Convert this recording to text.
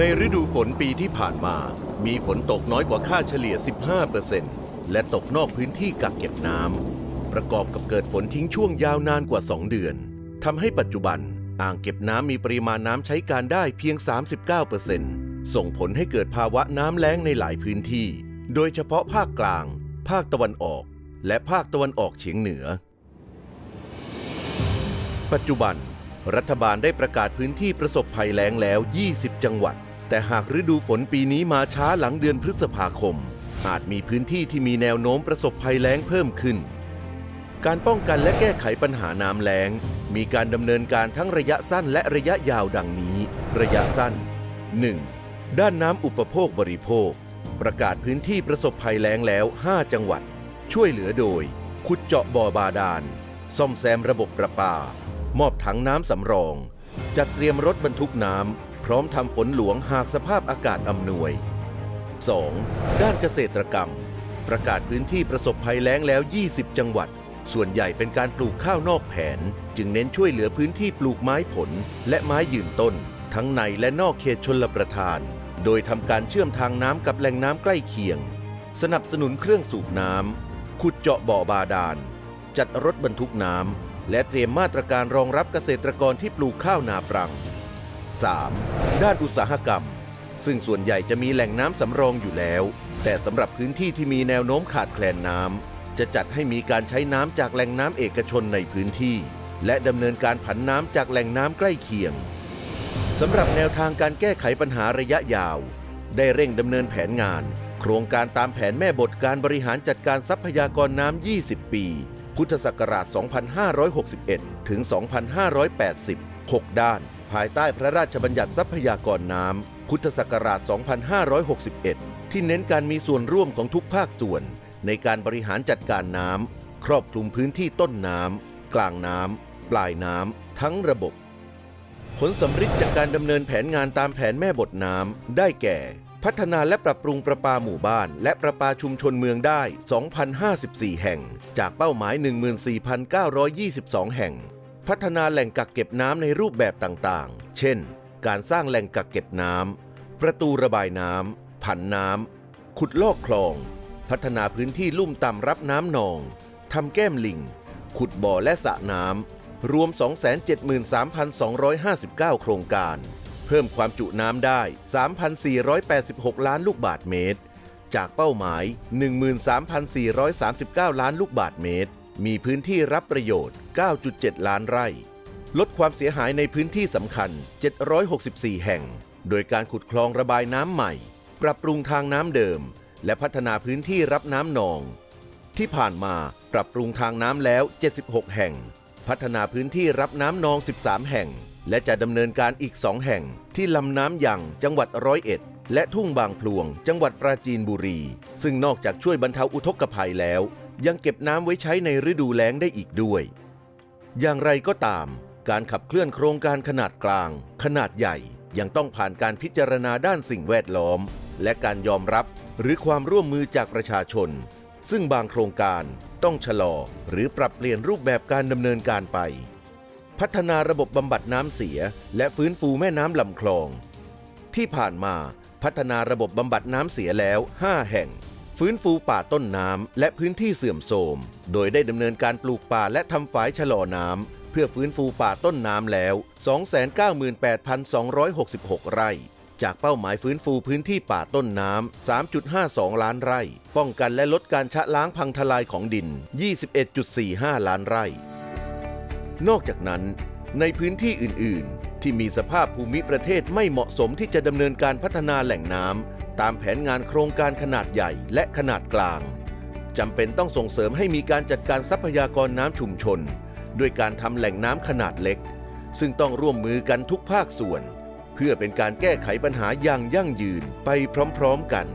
ในฤดูฝนปีที่ผ่านมา มีฝนตกน้อยกว่าค่าเฉลี่ย 15%และตกนอกพื้นที่กักเก็บน้ำ ประกอบกับเกิดฝนทิ้งช่วงยาวนานกว่า 2 เดือน ทำให้ปัจจุบันอ่างเก็บน้ำมีปริมาณน้ำใช้การได้เพียง 39%ส่งผลให้เกิดภาวะน้ำแล้งในหลายพื้นที่ โดยเฉพาะภาคกลาง ภาคตะวันออก และภาคตะวันออกเฉียงเหนือ ปัจจุบันรัฐบาลได้ประกาศพื้นที่ประสบภัยแล้งแล้ว 20 จังหวัด แต่หากฤดูฝนปีนี้มาช้าหลังเดือนพฤษภาคม อาจมีพื้นที่ที่มีแนวโน้มประสบภัยแล้งเพิ่มขึ้น การป้องกันและแก้ไขปัญหาน้ำแล้ง มีการดำเนินการทั้งระยะสั้นและระยะยาวดังนี้ ระยะสั้น 1. ด้านน้ำอุปโภคบริโภค ประกาศพื้นที่ประสบภัยแล้งแล้ว 5 จังหวัด ช่วยเหลือโดย ขุดเจาะบ่อบาดาล ซ่อมแซมระบบประปา มอบถังน้ำสำรอง จัดเตรียมรถบรรทุกน้ำ ร้อมทำฝนหลวงหากสภาพอากาศอำนวย 2. ด้านเกษตรกรรม ประกาศพื้นที่ประสบภัยแล้งแล้ว 20 จังหวัด ส่วนใหญ่เป็นการปลูกข้าวนอกแผน จึงเน้นช่วยเหลือพื้นที่ปลูกไม้ผลและไม้ยืนต้น ทั้งในและนอกเขตชนลประทาน โดยทำการเชื่อมทางน้ำกับแหล่งน้ำใกล้เคียง สนับสนุนเครื่องสูบน้ำขุดเจาะบ่อบาดาล จัดรถบรรทุกน้ำและเตรียมมาตรการรองรับเกษตรกรที่ปลูกข้าวนาปรัง 3. ด้านอุตสาหกรรม ซึ่งส่วนใหญ่จะมีแหล่งน้ำสำรองอยู่แล้ว แต่สำหรับพื้นที่ที่มีแนวโน้มขาดแคลนน้ำจะจัดให้มีการใช้น้ำจากแหล่งน้ำเอกชนในพื้นที่ และดำเนินการผันน้ำจากแหล่งน้ำใกล้เคียงสำหรับแนวทางการแก้ไขปัญหาระยะยาว ได้เร่งดำเนินแผนงาน โครงการตามแผนแม่บทการบริหารจัดการทรัพยากรน้ำ 20 ปี พุทธศักราช 2561 ถึง 2580 6 ด้าน ภายใต้พระราชบัญญัติทรัพยากรน้ำพุทธศักราช 2561 ที่เน้นการมีส่วนร่วมของทุกภาคส่วน ในการบริหารจัดการน้ำครอบคลุมพื้นที่ต้นน้ำกลางน้ำปลายน้ำทั้งระบบ ผลสำฤทธิ์จากการดำเนินแผนงานตามแผนแม่บทน้ำได้แก่ พัฒนาและปรับปรุงประปาหมู่บ้าน และประปาชุมชนเมืองได้ 2,054 แห่ง จากเป้าหมาย 14,922 แห่ง พัฒนาแหล่งกักเก็บน้ำในรูปแบบต่างๆ เช่น การสร้างแหล่งกักเก็บน้ำ ประตูระบายน้ำ ผันน้ำ ขุดลอกคลอง พัฒนาพื้นที่ลุ่มต่ำรับน้ำนอง ทำแก้มลิง ขุดบ่อและสระน้ำ รวม 273,259 โครงการ เพิ่มความจุน้ำได้ 3,486 ล้านลูกบาทเมตร จากเป้าหมาย 13,439 ล้านลูกบาทเมตร มีพื้นที่รับประโยชน์ 9.7 ล้านไร่ ลดความเสียหายในพื้นที่สำคัญ 764 แห่ง โดยการขุดคลองระบายน้ำใหม่ ปรับปรุงทางน้ำเดิม และพัฒนาพื้นที่รับน้ำนอง ที่ผ่านมาปรับปรุงทางน้ำแล้ว 76 แห่ง พัฒนาพื้นที่รับน้ำนอง 13 แห่ง และจะดำเนินการอีก 2 แห่ง ที่ลำน้ำยังจังหวัดร้อยเอ็ดและทุ่งบางพลวง จังหวัดปราจีนบุรี ซึ่งนอกจากช่วยบรรเทาอุทกภัยแล้ว ยังเก็บน้ำไว้ใช้ในฤดูแล้งได้อีกด้วย อย่างไรก็ตาม การขับเคลื่อนโครงการขนาดกลาง ขนาดใหญ่ยังต้องผ่านการพิจารณาด้านสิ่งแวดล้อม และการยอมรับหรือความร่วมมือจากประชาชน ซึ่งบางโครงการต้องชะลอหรือปรับเปลี่ยนรูปแบบการดำเนินการไป พัฒนาระบบบำบัดน้ำเสีย และฟื้นฟูแม่น้ำลำคลอง ที่ผ่านมาพัฒนาระบบบำบัดน้ำเสียแล้ว 5 แห่ง ฟื้นฟูป่าต้นน้ำและพื้นที่เสื่อมโทรม โดยได้ดำเนินการปลูกป่าและทำฝายชะลอน้ำเพื่อฟื้นฟูป่าต้นน้ำแล้ว 298,266 ไร่ จากเป้าหมายฟื้นฟูพื้นที่ป่าต้นน้ำ 3.52 ล้านไร่ ป้องกันและลดการชะล้างพังทลายของดิน 21.45 ล้านไร่ นอกจากนั้น ในพื้นที่อื่น ๆ ที่มีสภาพภูมิประเทศไม่เหมาะสมที่จะดำเนินการพัฒนาแหล่งน้ำ ตามแผนงานโครงการขนาดใหญ่และขนาดกลางจำเป็นต้องส่งเสริมให้มีการจัดการทรัพยากรน้ำชุมชน ด้วยการทำแหล่งน้ำขนาดเล็ก ซึ่งต้องร่วมมือกันทุกภาคส่วน เพื่อเป็นการแก้ไขปัญหาอย่างยั่งยืนไปพร้อมๆกัน